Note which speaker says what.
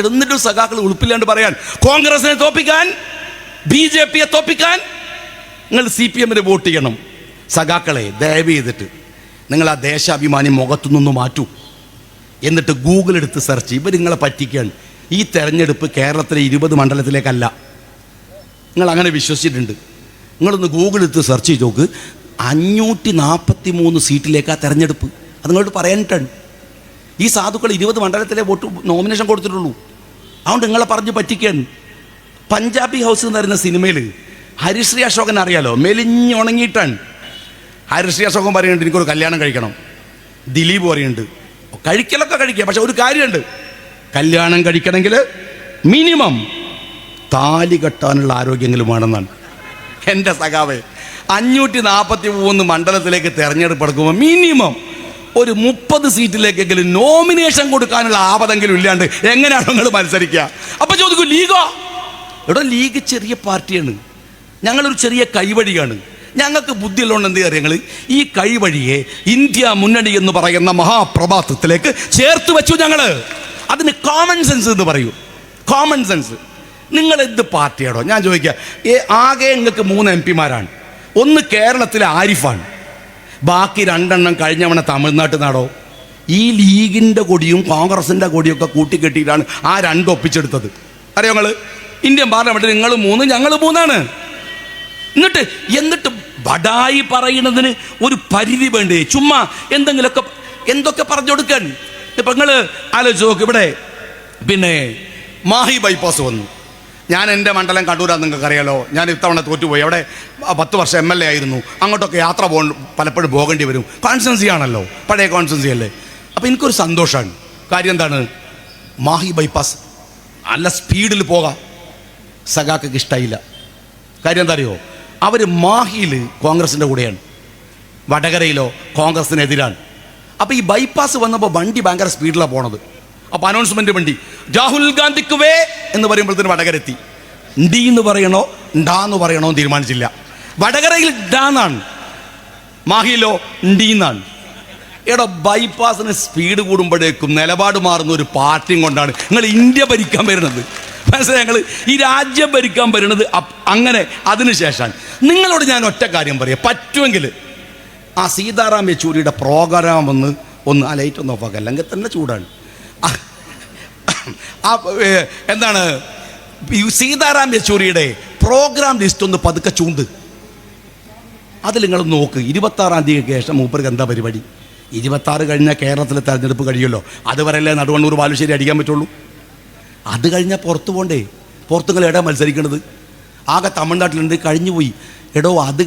Speaker 1: എന്നിട്ടും സഖാക്കൾ ഉളുപ്പില്ലാണ്ട് പറയാൻ കോൺഗ്രസിനെ തോപ്പിക്കാൻ ബി ജെ പിയെ തോപ്പിക്കാൻ നിങ്ങൾ സി പി എമ്മിന് വോട്ട് ചെയ്യണം. സഖാക്കളെ ദയവ് ചെയ്തിട്ട് നിങ്ങൾ ആ ദേശാഭിമാനി മുഖത്തു നിന്ന് മാറ്റൂ. എന്നിട്ട് ഗൂഗിൾ എടുത്ത് സെർച്ച് ഇവർ നിങ്ങളെ പറ്റിക്കുകയാണ്. ഈ തെരഞ്ഞെടുപ്പ് കേരളത്തിലെ ഇരുപത് മണ്ഡലത്തിലേക്കല്ല. നിങ്ങൾ അങ്ങനെ വിശ്വസിച്ചിട്ടുണ്ട്. നിങ്ങളൊന്ന് ഗൂഗിൾ എടുത്ത് സെർച്ച് ചെയ്ത് നോക്ക്. അഞ്ഞൂറ്റി നാൽപ്പത്തി മൂന്ന് സീറ്റിലേക്കാണ് തെരഞ്ഞെടുപ്പ്. അത് നിങ്ങളോട് പറയാനിട്ടാണ്. ഈ സാധുക്കൾ ഇരുപത് മണ്ഡലത്തിലെ വോട്ട് നോമിനേഷൻ കൊടുത്തിട്ടുള്ളൂ. അതുകൊണ്ട് നിങ്ങളെ പറഞ്ഞ് പറ്റിക്കാൻ പഞ്ചാബി ഹൗസ് എന്ന് പറയുന്ന സിനിമയിൽ ഹരിശ്രീ അശോകൻ അറിയാലോ? മെലിഞ്ഞുണങ്ങിയിട്ടാണ് ഹരിശ്രീ അശോകൻ പറയുന്നുണ്ട് എനിക്കൊരു കല്യാണം കഴിക്കണം. ദിലീപ് പറയുന്നുണ്ട് കഴിക്കലൊക്കെ കഴിക്കുക പക്ഷെ ഒരു കാര്യമുണ്ട്. കല്യാണം കഴിക്കണമെങ്കിൽ മിനിമം താലി കെട്ടാനുള്ള ആരോഗ്യങ്ങളും വേണമെന്നാണ്. എന്റെ സഖാവേ അഞ്ഞൂറ്റി നാൽപ്പത്തി മൂന്ന് മണ്ഡലത്തിലേക്ക് തെരഞ്ഞെടുപ്പ് എടുക്കുമ്പോൾ മിനിമം ഒരു മുപ്പത് സീറ്റിലേക്കെങ്കിലും നോമിനേഷൻ കൊടുക്കാനുള്ള ആപതെങ്കിലും ഇല്ലാണ്ട് എങ്ങനെയാണ് നിങ്ങൾ മത്സരിക്കുക? അപ്പൊ ചോദിക്കും ലീഗോ? ഇവിടെ ലീഗ് ചെറിയ പാർട്ടിയാണ്. ഞങ്ങളൊരു ചെറിയ കൈവഴിയാണ്. ഞങ്ങൾക്ക് ബുദ്ധിയുള്ളതുകൊണ്ട് എന്ത് കാര്യങ്ങൾ ഈ കൈവഴിയെ ഇന്ത്യ മുന്നണി എന്ന് പറയുന്ന മഹാപ്രഭാതത്തിലേക്ക് ചേർത്ത് വെച്ചു ഞങ്ങൾ അതിന് കോമൺ സെൻസ് എന്ന് പറയൂ. കോമൺ സെൻസ് നിങ്ങൾ എന്ത് പാർട്ടിയാണോ ഞാൻ ചോദിക്കുക ഏ ആകെ നിങ്ങൾക്ക് മൂന്ന് എം പിമാരാണ്. ഒന്ന് കേരളത്തിലെ ആരിഫാണ്. ബാക്കി രണ്ടെണ്ണം കഴിഞ്ഞവണ തമിഴ്നാട്ടിൽ നാടോ? ഈ ലീഗിന്റെ കൊടിയും കോൺഗ്രസിന്റെ കൊടിയൊക്കെ കൂട്ടിക്കെട്ടിയിട്ടാണ് ആ രണ്ട് ഒപ്പിച്ചെടുത്തത്. അറിയോ നിങ്ങൾ ഇന്ത്യൻ പാർലമെന്റിൽ നിങ്ങൾ മൂന്ന് ഞങ്ങൾ മൂന്നാണ്. എന്നിട്ട് എന്നിട്ട് ബഡായി പറയുന്നതിന് ഒരു പരിധി വേണ്ടേ? ചുമ്മാ എന്തെങ്കിലുമൊക്കെ എന്തൊക്കെ പറഞ്ഞു കൊടുക്കാൻ? ഇപ്പം നിങ്ങൾ ആലോചിച്ച് നോക്ക് ഇവിടെ. പിന്നെ മാഹി ബൈപ്പാസ് വന്നു. ഞാൻ എന്റെ മണ്ഡലം കണ്ണൂരാന്ന് നിങ്ങൾക്ക് അറിയാലോ ഞാൻ ഇത്തവണ തോറ്റുപോയി. അവിടെ പത്ത് വർഷം എം എൽ എ ആയിരുന്നു. അങ്ങോട്ടൊക്കെ യാത്ര പോ പലപ്പോഴും പോകേണ്ടി വരും. കോൺസ്റ്റൻസി ആണല്ലോ. പഴയ കോൺസ്റ്റൻസി അല്ലേ? അപ്പോൾ എനിക്കൊരു സന്തോഷമാണ് കാര്യം എന്താണ്? മാഹി ബൈപ്പാസ്. നല്ല സ്പീഡിൽ പോകാം. സഖാക്കൾക്ക് ഇഷ്ടമായില്ല കാര്യം എന്താ അറിയോ അവർ മാഹിയിൽ കോൺഗ്രസിന്റെ കൂടെയാണ്. വടകരയിലോ കോൺഗ്രസിനെതിരാണ്. അപ്പോൾ ഈ ബൈപ്പാസ് വന്നപ്പോൾ വണ്ടി ഭയങ്കര സ്പീഡിലാണ് പോണത്. അപ്പോൾ അനൗൺസ്മെന്റ് വണ്ടി. രാഹുൽ ഗാന്ധിക്ക് വേ എന്ന് പറയുമ്പോഴത്തേന് വടകര എത്തി ഡി എന്ന് പറയണോ ഡാ എന്ന് പറയണോ എന്ന് തീരുമാനിച്ചില്ല. വടകരയിൽ ഡാന്നാണ് മാഹിയിലോ ഡി എന്നാണ്. എടോ ബൈപ്പാസിന് സ്പീഡ് കൂടുമ്പോഴേക്കും നിലപാട് മാറുന്ന ഒരു പാർട്ടിയും കൊണ്ടാണ് നിങ്ങൾ ഇന്ത്യ ഭരിക്കാൻ വരുന്നത്. മനസ്സിലായി ഞങ്ങൾ ഈ രാജ്യം ഭരിക്കാൻ വരുന്നത് അങ്ങനെ അതിനുശേഷം നിങ്ങളോട് ഞാൻ ഒറ്റ കാര്യം പറയാം. പറ്റുമെങ്കിൽ ആ സീതാറാം യെച്ചൂരിയുടെ പ്രോഗ്രാം ഒന്ന് ഒന്ന് ആ ലൈറ്റ് ഒന്ന് ഓഫാക്കുക അല്ലെങ്കിൽ തന്നെ ചൂടാണ്. ആ എന്താണ്? സീതാറാം യെച്ചൂരിയുടെ പ്രോഗ്രാം ലിസ്റ്റ് ഒന്ന് പതുക്കെ ചൂണ്ട്. അതിൽ നിങ്ങൾ നോക്ക്. ഇരുപത്താറാം തീയതി ശേഷം മൂപ്പർക്ക് എന്താ പരിപാടി? ഇരുപത്താറ് കഴിഞ്ഞാൽ കേരളത്തിലെ തെരഞ്ഞെടുപ്പ് കഴിയുമല്ലോ. അതുവരെയല്ലേ നടുവണ്ണൂർ ബാലുശ്ശേരി അടിക്കാൻ പറ്റുള്ളൂ? അത് കഴിഞ്ഞാൽ പുറത്ത് പോകണ്ടേ പുറത്തുങ്ങൾ എടാ മത്സരിക്കണത്? ആകെ തമിഴ്നാട്ടിലുണ്ട് കഴിഞ്ഞു പോയി എടോ അത്